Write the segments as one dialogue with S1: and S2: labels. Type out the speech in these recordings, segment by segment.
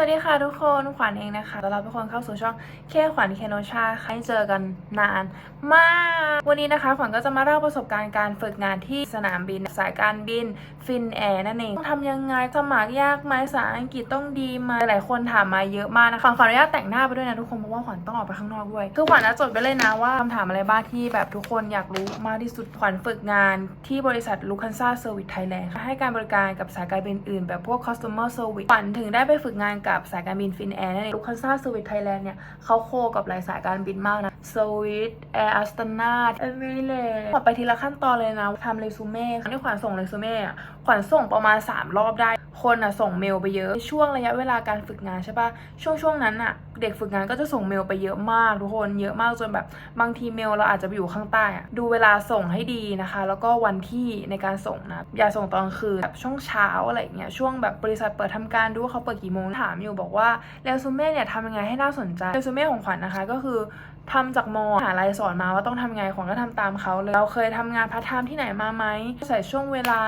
S1: วัสดีค่ะทุกคนขวัญเองนะคะต้อนรับทุกคนเข้าสู่ช่องแค่ขวัญเคโนชาค่ะให้เจอกันนานมาก วันนี้นะคะขวัญก็จะมาเล่าประสบการณ์การฝึกงานที่สนามบินสายการบินฟินแอร์นั่นเองต้องทำยังไงสมัครยากไหมภาษาอังกฤษต้องดีไหมหลายคนถามมาเยอะมากนะคะขวัญขออนุญาตแต่งหน้าไปด้วยนะทุกคนเพราะว่าขวัญต้องออกไปข้างนอกด้วยคือขวัญจะจดไปเลยนะว่าคำถามอะไรบ้างที่แบบทุกคนอยากรู้มากที่สุดขวัญฝึกงานที่บริษัทลูคันซ่าเซอร์วิสไทยแลนด์ให้การบริการกับสายการบินอื่นแบบพวก customer service ขวัญถึงได้ไปฝึกงานกับสายการบินฟินแอร์นั่นเองลูคันซ่าสวิตไทยแลนด์เนี่ยเขาโคกับหลายสายการบินมากนะสวิตแอร์อัสตันนาเอเมิเรขอไปทีละขั้นตอนเลยนะทำเรซูเม่ที่ขวัญส่งเรซูเม่ขวัญส่งประมาณ 3 รอบได้ คนอะส่งเมลไปเยอะช่วงระยะเวลาการฝึกงานใช่ปะช่วงช่วงนั้นอะเด็กฝึกงานก็จะส่งเมลไปเยอะมากทุกคนเยอะมากจนแบบบางทีเมลเราอาจจะไปอยู่ข้างใต้อะดูเวลาส่งให้ดีนะคะ แล้วก็วันที่ในการส่งนะอย่าส่งตอนคืนแบบช่วงเช้าอะไรเงี้ยช่วงแบบบริษัทเปิดทำการดูว่าเขาเปิดกี่โมงถามอยู่บอกว่าเรซูเม่เนี่ยทำยังไงให้น่าสนใจเรซูเม่ของขวัญนะคะ ก็คือทำจากมอหาลัยสอนมาว่าต้องทำไงขวัญก็ทำตามเขาเลยเราเคยทำงานพาร์ทไทม์ที่ไหนมาไหมใส่ช่วงเวลา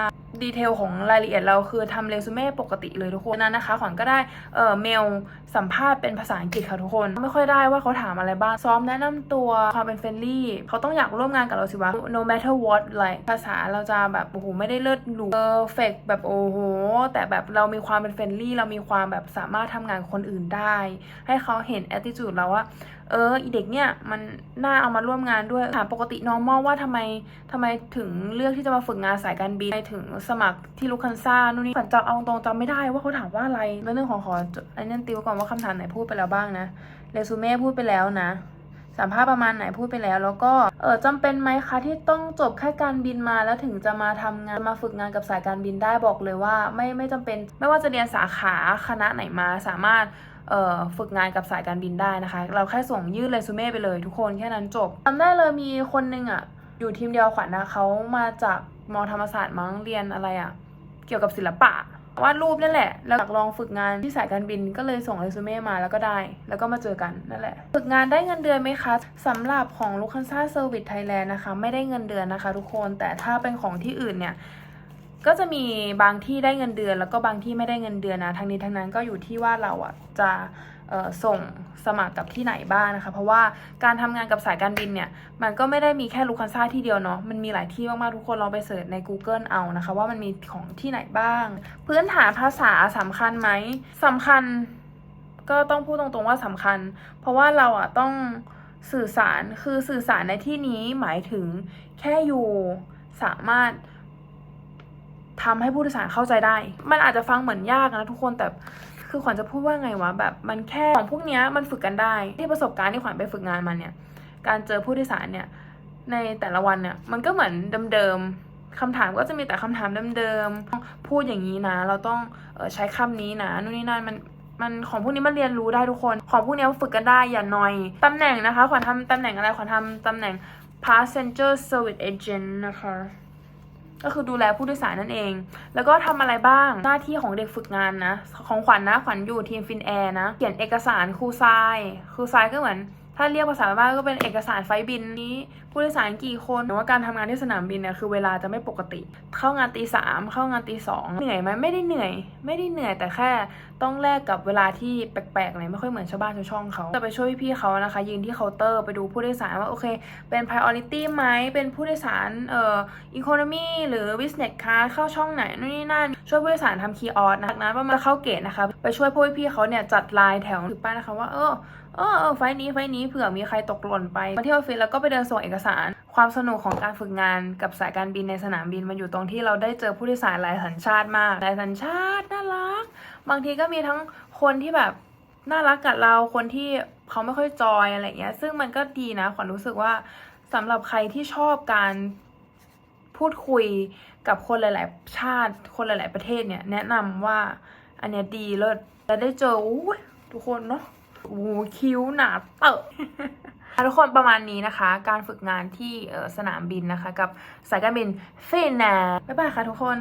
S1: ดีเทลของรายละเอียดเราคือทำเรซูเม่ปกติเลยทุกคนนั้นนะคะขวัญก็ได้เอ่อเมลสัมภาษณ์เป็นภาษาอังกฤษค่ะทุกคน ไม่ค่อยได้ว่าเขาถามอะไรบ้าง ซ้อมแนะนำตัวความเป็นเฟรนลี่เขาต้องอยากร่วมงานกับเราสิวะ no matter what อะไรภาษาเราจะแบบโอ้โหไม่ได้เลิศหรูเออเฟกแบบโอ้โหแต่แบบเรามีความเป็นเฟรนลี่เรามีความแบบสามารถทำงานคนอื่นได้ ให้เขาเห็น attitude เราว่า เอออีเด็กเนี่ยมันน่าเอามาร่วมงานด้วยถามปกติน้องมองว่าทำไมทำไมถึงเลือกที่จะมาฝึกงานสายการบินทำไมถึงสมัครที่ลูคันซ่านู่นนี่ฝันจำเอาตรงจำไม่ได้ว่าเขาถามว่าอะไรแล้วเรื่องของขอไอ้นั่นติวก่อนว่าคำถามไหนพูดไปแล้วบ้างนะเรซูเม่พูดไปแล้วนะสัมภาษณ์ประมาณไหนพูดไปแล้ว แล้วก็เออจำเป็นไหมคะที่ต้องจบแค่การบินมาแล้วถึงจะมาทำงานมาฝึกงานกับสายการบินได้บอกเลยว่า ไม่ไม่จำเป็น ไม่ว่าจะเรียนสาขาคณะไหนมาสามารถ ฝึกงานกับสายการบินได้นะคะ เราแค่ส่งยื่นเรซูเม่ไปเลยทุกคนแค่นั้นจบจำได้เลยมีคนนึงอะอยู่ทีมเดียวขวัญนะเขามาจากมอธรรมศาสตร์มั้งเรียนอะไรอะเกี่ยวกับศิลปะวาดรูปนั่นแหละ แล้วอยากลองฝึกงานที่สายการบินก็เลยส่งเรซูเม่มาแล้วก็ได้ แล้วก็มาเจอกันนั่นแหละ ฝึกงานได้เงินเดือนไหมคะสำหรับของลูคันซ่าเซอร์วิสไทยแลนด์นะคะ ไม่ได้เงินเดือนนะคะ ทุกคน แต่ถ้าเป็นของที่อื่นเนี่ย ก็จะมีบางที่ได้เงินเดือน แล้วก็บางที่ไม่ได้เงินเดือนนะทั้งนี้ทั้งนั้นก็อยู่ที่ว่าเราอะจะส่งสมัครกับที่ไหนบ้างนะคะ เพราะว่าการทำงานกับสายการบินเนี่ย มันก็ไม่ได้มีแค่ลูคันซ่าที่เดียวเนาะมันมีหลายที่มากๆทุกคนลองไปเสิร์ชใน Google เอานะคะ ว่ามันมีของที่ไหนบ้าง พื้นฐานภาษาสำคัญไหมสำคัญก็ต้องพูดตรงๆว่าสำคัญ เพราะว่าเราอะต้องสื่อสารคือสื่อสารในที่นี้หมายถึงแค่อยู่สามารถ ทำให้ผู้โดยสารเข้าใจได้ มันอาจจะฟังเหมือนยากนะทุกคนแต่คือขวัญจะพูดว่าไงวะแบบมันแค่ของพวกนี้มันฝึกกันได้ ที่ประสบการณ์ที่ขวัญไปฝึกงานมาเนี่ยการเจอผู้โดยสารเนี่ยในแต่ละวันเนี่ยมันก็เหมือนเดิมๆคำถามก็จะมีแต่คำถามเดิมๆพูดอย่างนี้นะ เราต้องออใช้คำนี้นะนู่นนี่นั่นมันมันของพวกนี้มันเรียนรู้ได้ทุกคน ของพวกนี้ฝึกกันได้อย่าหน่อยตำแหน่งนะคะขวัญทำตำแหน่งอะไรขวัญทำตำแหน่ง passenger service agent นะคะ ก็คือดูแลผู้โดยสารนั่นเอง แล้วก็ทำอะไรบ้าง หน้าที่ของเด็กฝึกงานนะ ของขวัญนะ ขวัญอยู่ทีมฟินแอร์นะ เขียนเอกสารครูทราย ครูทรายก็เหมือน ถ้าเรียกภาษาบ้านก็เป็นเอกสารไฟล์บินนี้ ผู้โดยสารกี่คนหรือว่าการทำงานที่สนามบินเนี่ยคือเวลาจะไม่ปกติ เข้างานตีสามเข้างานตีสองเหนื่อยไหมไม่ได้เหนื่อย ไม่ได้เหนื่อยแต่แค่ต้องแลกกับเวลาที่แปลกๆเลยไม่ค่อยเหมือนชาวบ้านชาวช่องเขาจะไปช่วยพี่เขานะคะ ยืนที่เคาน์เตอร์ไปดูผู้โดยสารว่าโอเค เป็น priority ไหมเป็นผู้โดยสารเอ่อ economy หรือ business class เข้าช่องไหนนู่นนี่นั่น ช่วยผู้โดยสารทำ key out นะจากนั้นประมาณเข้าเกตนะคะ ไปช่วยพวกพี่เขาเนี่ยจัดลายแถวถือป้ายนะคะว่าเออเออเออไฟนี้ไฟนี้เผื่อมีใครตกหล่นไปมาที่ออฟฟิศแล้วก็ไปเดินส่งเอกสาร ความสนุกของการฝึกงานกับสายการบินในสนามบินมันอยู่ตรงที่เราได้เจอผู้โดยสารหลายสัญชาติมากหลายสัญชาติน่ารัก บางทีก็มีทั้งคนที่แบบน่ารักกับเราคนที่เขาไม่ค่อยจอยอะไรเงี้ย ซึ่งมันก็ดีนะขวัญรู้สึกว่าสำหรับใครที่ชอบการ พูดคุยกับคนหลาย ๆ ชาติ คนหลาย ๆ ประเทศเนี่ย แนะนำว่าอันเนี้ยดีเลิศและได้เจออู้ยทุกคนเนาะโอ้คิ้วหนาเตอะทุกคนประมาณนี้นะคะ การฝึกงานที่สนามบินนะคะ กับสายการบินเฟนแนบ๊ายบายค่ะทุกคน